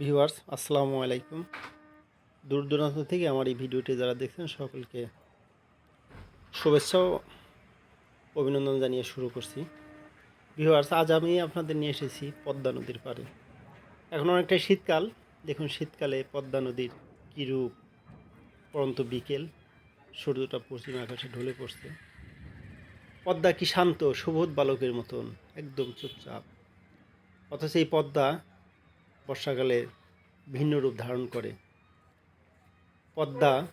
Viewers, আসসালামু আলাইকুম। দূর দূরান্ত থেকে আমার এই ভিডিওটি যারা দেখছেন, সকলকে শুভেচ্ছা ও অভিনন্দন জানিয়ে শুরু করছি। ভিউয়ার্স, আজ আমি আপনাদের নিয়ে এসেছি পদ্মা নদীর পাড়ে। এখন অনেকটাই শীতকাল। দেখুন, শীতকালে পদ্মা নদীর কী রূপ? পরন্ত বিকেল, সূর্যটা পশ্চিম আকাশে ঢলে পড়ছে। পদ্মা কি শান্ত, সুবোধ বালকের মতন, একদম চুপচাপ। অথচ এই পদ্মা বর্ষাকালে ভিন্ন রূপ ধারণ করে। পদ্মা,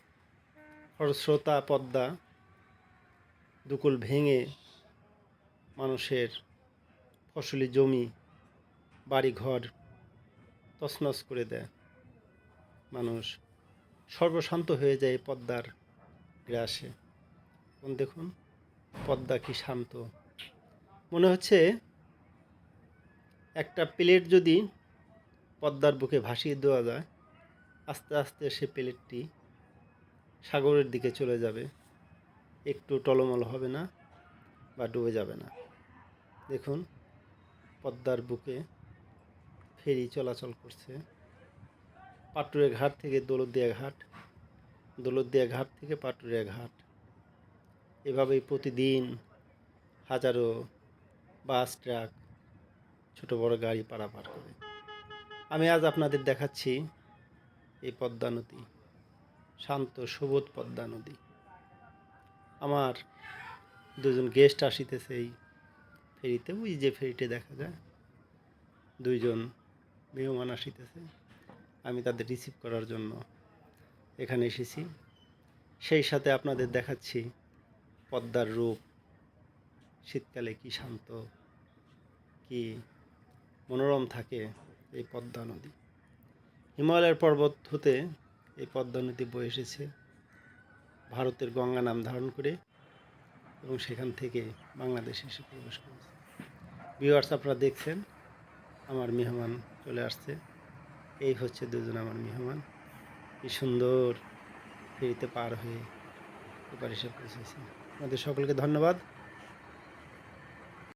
খরস্রোতা পদ্মা, দুকুল ভেঙে মানুষের ফসলি জমি, বাড়িঘর তছনছ করে দেয়। মানুষ সর্বশান্ত হয়ে যায় পদ্মার গ্রাসে। এখন দেখুন, পদ্মা কি শান্ত। মনে হচ্ছে একটা প্লেট যদি পদ্মার বুকে ভাসিয়ে দেওয়া যায়, আস্তে আস্তে সে প্লেটটি সাগরের দিকে চলে যাবে। একটু টলমল হবে না বা ডুবে যাবে না। দেখুন, পদ্মার বুকে ফেরি চলাচল করছে। পাটুরে ঘাট থেকে দৌলতদিয়া ঘাট দৌলতদিয়া ঘাট থেকে পাটুরিয়া ঘাট। এভাবেই প্রতিদিন হাজারো বাস, ট্রাক, ছোট বড় গাড়ি পারাপার করে। আমি আজ আপনাদের দেখাচ্ছি এই পদ্মা নদী, শান্ত সুবোধ পদ্মা নদী। আমার দুজন গেস্ট আসিতেছে এই ফেরিতে, ওই যে ফেরিতে দেখা যায়। দুইজন মেহমান আসিতেছে। আমি তাদের রিসিভ করার জন্য এখানে এসেছি। সেই সাথে আপনাদের দেখাচ্ছি পদ্মার রূপ, শীতকালে কি শান্ত, কি মনোরম থাকে। এই পদ্মা নদী। হিমালয়ের পর্বত হতে এই পদ্মা নদী বয়ে এসেছে ভারতের গঙ্গা নাম ধারণ করে এবং সেখান থেকে বাংলাদেশে এসে প্রবেশ করেছে। ভিউয়ার্স আপনারা দেখছেন, আমার মেহমান চলে আসছে। এই হচ্ছে দুজন আমার মেহমান। কি সুন্দর ফেরিতে পার হয়ে এপার এসে পৌঁছেছে। আমাদের সকলকে ধন্যবাদ।